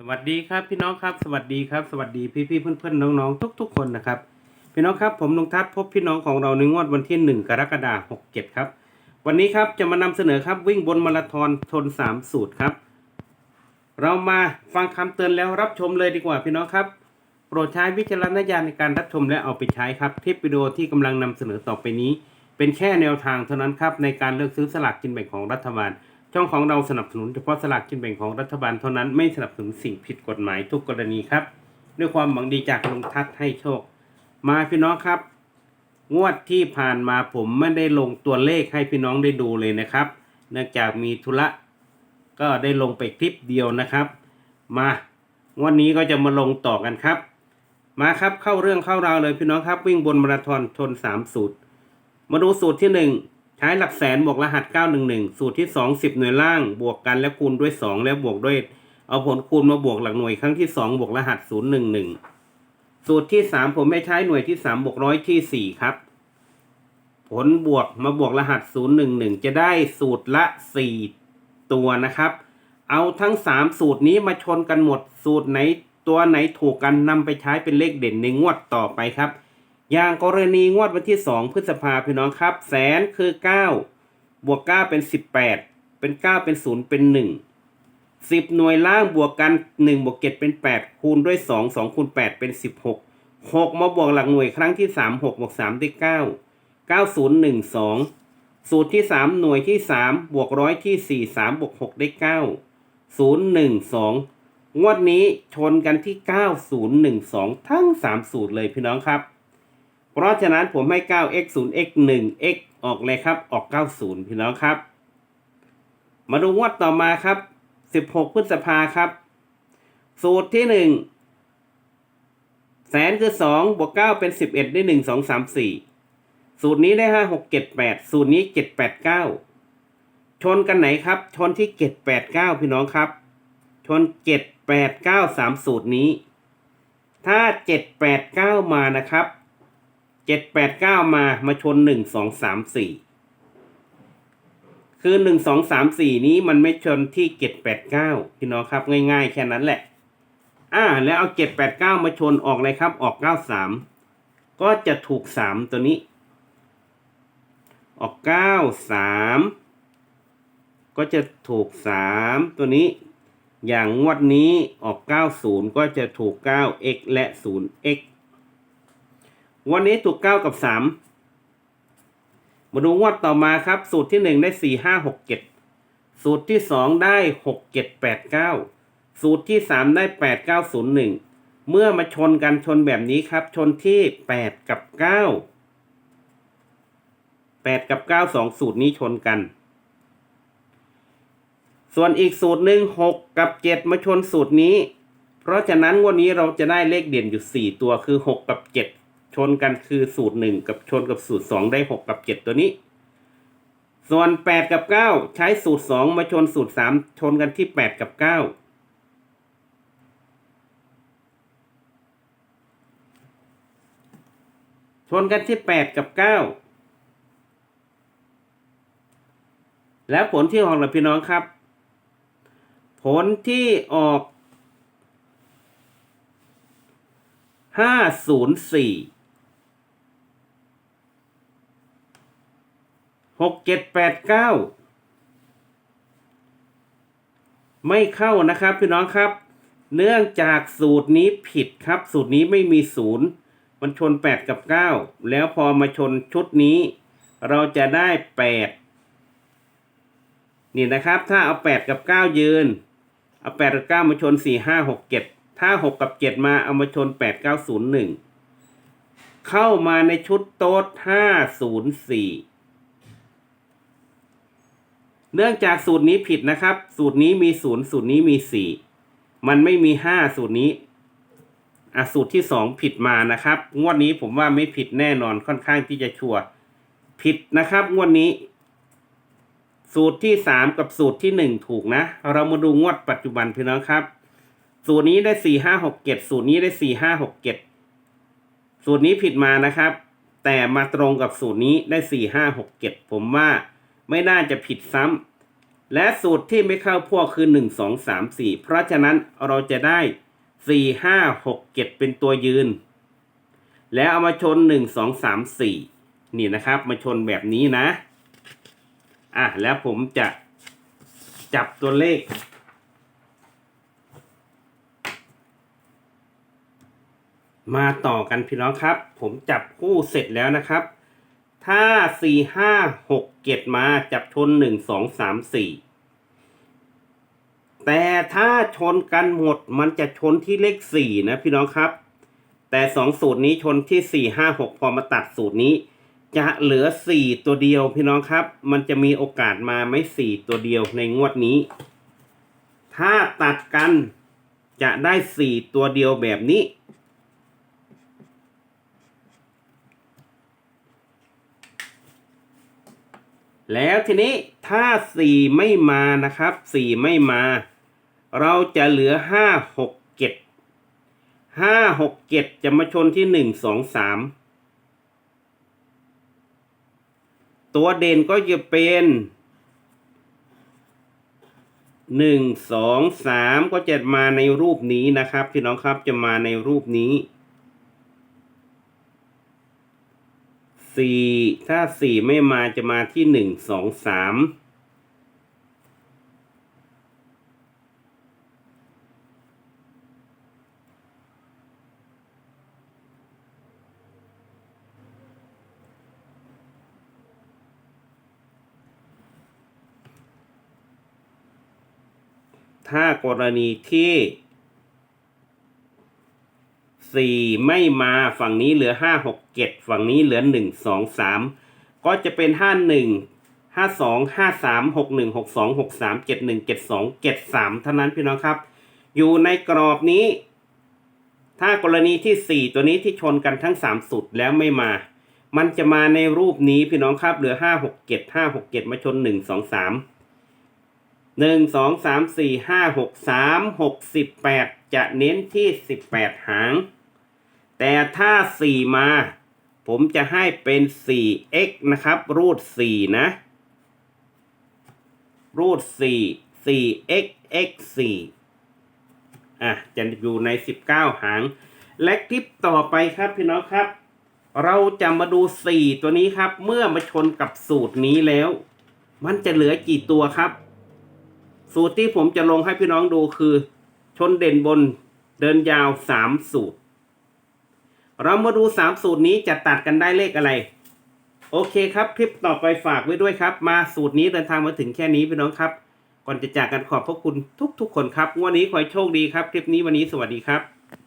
สวัสดีครับพี่น้องครับสวัสดีครับสวัสดีพี่พี่เพื่อนเพื่อนๆน้องๆทุก ๆ คนนะครับ พี่น้องครับผมลุงทัศน์พบพี่น้องของเราในงวดวันที่ 1 กรกฎาคม67 ครับ วันนี้ครับจะมานำเสนอครับวิ่งบนมาราธอนทน 3 สูตรครับ เรามาฟังคำเตือนแล้วรับชมเลยดีกว่าพี่น้องครับโปรดใช้วิจารณญาณในการรับชมและเอาไปใช้ครับคลิปวิดีโอที่กำลังนำเสนอต่อไปนี้ เป็นแค่แนวทางเท่านั้นครับในการเลือกซื้อสลากกินแบ่งของรัฐบาล ช่องของเราสนับสนุนเฉพาะสลากกินแบ่งของรัฐบาลเท่านั้นไม่สนับสนุนสิ่งผิดกฎหมายทุกกรณีครับ ด้วยความหวังดีจากลุงทัศน์ให้โชค มาพี่น้องครับ งวดที่ผ่านมาผมไม่ได้ลงตัวเลขให้พี่น้องได้ดูเลยนะครับ เนื่องจากมีธุระก็ได้ลงไปคลิปเดียวนะครับ มางวันนี้ก็จะมาลงต่อกันครับ มาครับเข้าเรื่องเข้าราวเลยพี่น้องครับ วิ่งบนมาราธอนชนสามสูตร มาดูสูตรที่หนึ่ง ใช้หลักแสนบวกรหัส 911 สูตรที่ 2 10 หน่วยล่าง บวกกันและคูณด้วย 2 แล้วบวกด้วย เอาผลคูณมาบวกหลักหน่วยครั้งที่ 2 บวกรหัส 011 สูตรที่ 3 ผมไม่ใช้หน่วยที่ 3 บวกร้อยที่ 4 ครับ ผลบวกมาบวกรหัส 011 จะได้สูตรละ 4 ตัวนะครับ เอาทั้ง 3 สูตรนี้มาชนกันหมด สูตรไหนตัวไหนถูกกันนำไปใช้เป็นเลขเด่นในงวดต่อไปครับ อย่างกรณีงวดวันที่ 2 พฤษภาพี่น้องครับ แสนคือ 9 บวก 9 เป็น 18 เป็น 9 เป็น 0 เป็น 1 10 หน่วยล่างบวกกัน 1 บวก 7 เป็น 8 คูณด้วย 2 2คูณ8 เป็น 16 6 มาบวกหลักหน่วยครั้งที่ 3 6 บวก 3 ได้ 9 9 0 1 2 สูตรที่ 3 หน่วยที่ 3 บวกร้อยที่ 4 3 บวก 6 ได้ 9 0 1 2 งวดนี้ชนกันที่ 9012 ทั้ง 3 สูตรเลยพี่น้องครับ เพราะฉะนั้นผมให้ 9x 0x 1x ออกเลยครับ ออก 90 พี่น้องครับ มาดูงวดต่อมาครับ 16 พฤษภาครับ สูตรที่ 1 แสนคือ 2 บวก 9 เป็น 11 ได้ 1 2 3 4 สูตรนี้ได้ 5 6 7 8 สูตรนี้ 7 8 9 ชนกันไหนครับ ชนที่ 7 8 9 พี่น้องครับ ชน 7 8 9 3 สูตรนี้ ถ้า 7 8 9 มานะครับ เจ็ดแปดเก้ามามาชนหนึ่งสองสามสี่คือหนึ่งสองสามสี่นี้มันไม่ชนที่เจ็ดแปดเก้าพี่น้องครับง่ายๆ แค่นั้นแหละ อ่า แล้วเอาเจ็ดแปดเก้ามาชนออกเลยครับ ออกเก้าสามก็จะถูกสามตัวนี้ ออกเก้าสามก็จะถูกสามตัวนี้ อย่างงวดนี้ออกเก้าศูนย์ก็จะถูกเก้า x และศูนย์ x วันนี้ถูกเก้ากับสามมาดูงวดต่อมาครับ สูตรที่หนึ่งได้สี่ห้าหกเจ็ดสูตรที่สองได้หกเจ็ดแปดเก้าสูตรที่สามได้แปดเก้าศูนย์หนึ่งเมื่อมาชนกันชนแบบนี้ครับ ชนที่แปดกับเก้าแปดกับเก้าสองสูตรนี้ชนกัน ส่วนอีกสูตรหนึ่งหกกับเจ็ดมาชนสูตรนี้ เพราะฉะนั้นวันนี้เราจะได้เลขเด่นอยู่สี่ตัวคือหกกับเจ็ด ชนกันคือสูตรหนึ่งกับชนกับสูตรสองได้หกกับเจ็ดตัวนี้ ส่วนแปดกับเก้าใช้สูตรสองมาชนสูตรสามชนกันที่แปดกับเก้าชนกันที่แปดกับเก้าแล้วผลที่ออกล่ะพี่น้องครับ ผลที่ออกห้าศูนย์สี่ หกเจ็ดแปดเก้าไม่เข้านะครับพี่น้องครับ เนื่องจากสูตรนี้ผิดครับ สูตรนี้ไม่มีศูนย์มันชนแปดกับเก้าแล้วพอมาชนชุดนี้ เราจะได้แปดนี่นะครับ ถ้าเอาแปดกับเก้ายืน เอาแปดกับเก้ามาชนสี่ห้าหกเจ็ดถ้าหกกับเจ็ดมาเอามาชนแปดเก้าศูนย์หนึ่งเข้ามาในชุดโต๊ดห้าศูนย์สี่ เนื่องจากสูตรนี้ผิดนะครับ สูตรนี้มีศูนย์สูตรนี้มีสี่มันไม่มีห้าสูตรนี้อะสูตรที่สองผิดมานะครับ งวดนี้ผมว่าไม่ผิดแน่นอนค่อนข้างที่จะชัวร์ผิดนะครับ งวดนี้ สูตรที่สามกับสูตรที่หนึ่งถูกนะ เรามาดูงวดปัจจุบันพี่น้องครับ สูตรนี้ได้สี่ห้าหกเจ็ดสูตรนี้ได้สี่ห้าหกเจ็ดสูตรนี้ผิดมานะครับ แต่มาตรงกับสูตรนี้ได้สี่ห้าหกเจ็ดผมว่า ไม่น่าจะผิดซ้และสูตรที่ไม่เข้าพวกคือหนึ่งสองสามสี่เพราะฉะนั้นเราจะได้สี่ห้าหกเจ็ดเป็นตัวยืน แล้วเอามาชนหนึ่งสองสามสี่นี่นะครับ มาชนแบบนี้นะ อะ แล้วผมจะจับตัวเลขมาต่อกันพี่น้องครับ ผมจับคู่เสร็จแล้วนะครับ ถ้าสี่ห้าหกเจ็ดมาจับชนหนึ่งสองสามสี่แต่ถ้าชนกันหมดมันจะชนที่เลขสี่นะพี่น้องครับ แต่สองสูตรนี้ชนที่สี่ห้าหกพอมาตัดสูตรนี้ จะเหลือสี่ตัวเดียวพี่น้องครับ มันจะมีโอกาสมาไหมสี่ตัวเดียวในงวดนี้ ถ้าตัดกันจะได้สี่ตัวเดียวแบบนี้ แล้วทีนี้ถ้าสี่ไม่มานะครับสี่ไม่มา เราจะเหลือห้าหกเจ็ดห้าหกเจ็ดจะมาชนที่หนึ่งสองสามตัวเด่นก็จะเป็นหนึ่งสองสามก็จะมาในรูปนี้นะครับ พี่น้องครับจะมาในรูปนี้ สี่ถ้าสี่ไม่มาจะมาที่หนึ่งสองสามถ้ากรณีที่ สี่ไม่มาฝั่งนี้เหลือห้าหกเจ็ดฝั่งนี้เหลือหนึ่งสองสามก็จะเป็นห้าหนึ่งห้าสองห้าสามหกหนึ่งหกสองหกสามเจ็ดหนึ่งเจ็ดสองเจ็ดสามเท่านั้นพี่น้องครับ อยู่ในกรอบนี้ ถ้ากรณีที่สี่ตัวนี้ที่ชนกันทั้งสามสุดแล้วไม่มา มันจะมาในรูปนี้พี่น้องครับเหลือห้าหกเจ็ดห้าหกเจ็ดมาชนหนึ่งสองสามหนึ่งสองสามสี่ห้าหกสามหกสิบแปดจะเน้นที่สิบแปดหาง แต่ถ้าสี่มา ผมจะให้เป็นสี่ x นะครับ รูดสี่นะ รูดสี่สี่ x x สี่อะ จะอยู่ในสิบเก้าหาง และคลิปต่อไปครับพี่น้องครับ เราจะมาดูสี่ตัวนี้ครับ เมื่อมาชนกับสูตรนี้แล้ว มันจะเหลือกี่ตัวครับ สูตรที่ผมจะลงให้พี่น้องดูคือ ชนเด่นบนเดินยาวสามสูตร เรามาดูสามสูตรนี้จะตัดกันได้เลขอะไร โอเคครับ คลิปต่อไปฝากไว้ด้วยครับ มาสูตรนี้เดินทางมาถึงแค่นี้พี่น้องครับ ก่อนจะจากกันขอบพระคุณทุกๆคนครับ วันนี้ขอให้โชคดีครับ คลิปนี้วันนี้สวัสดีครับ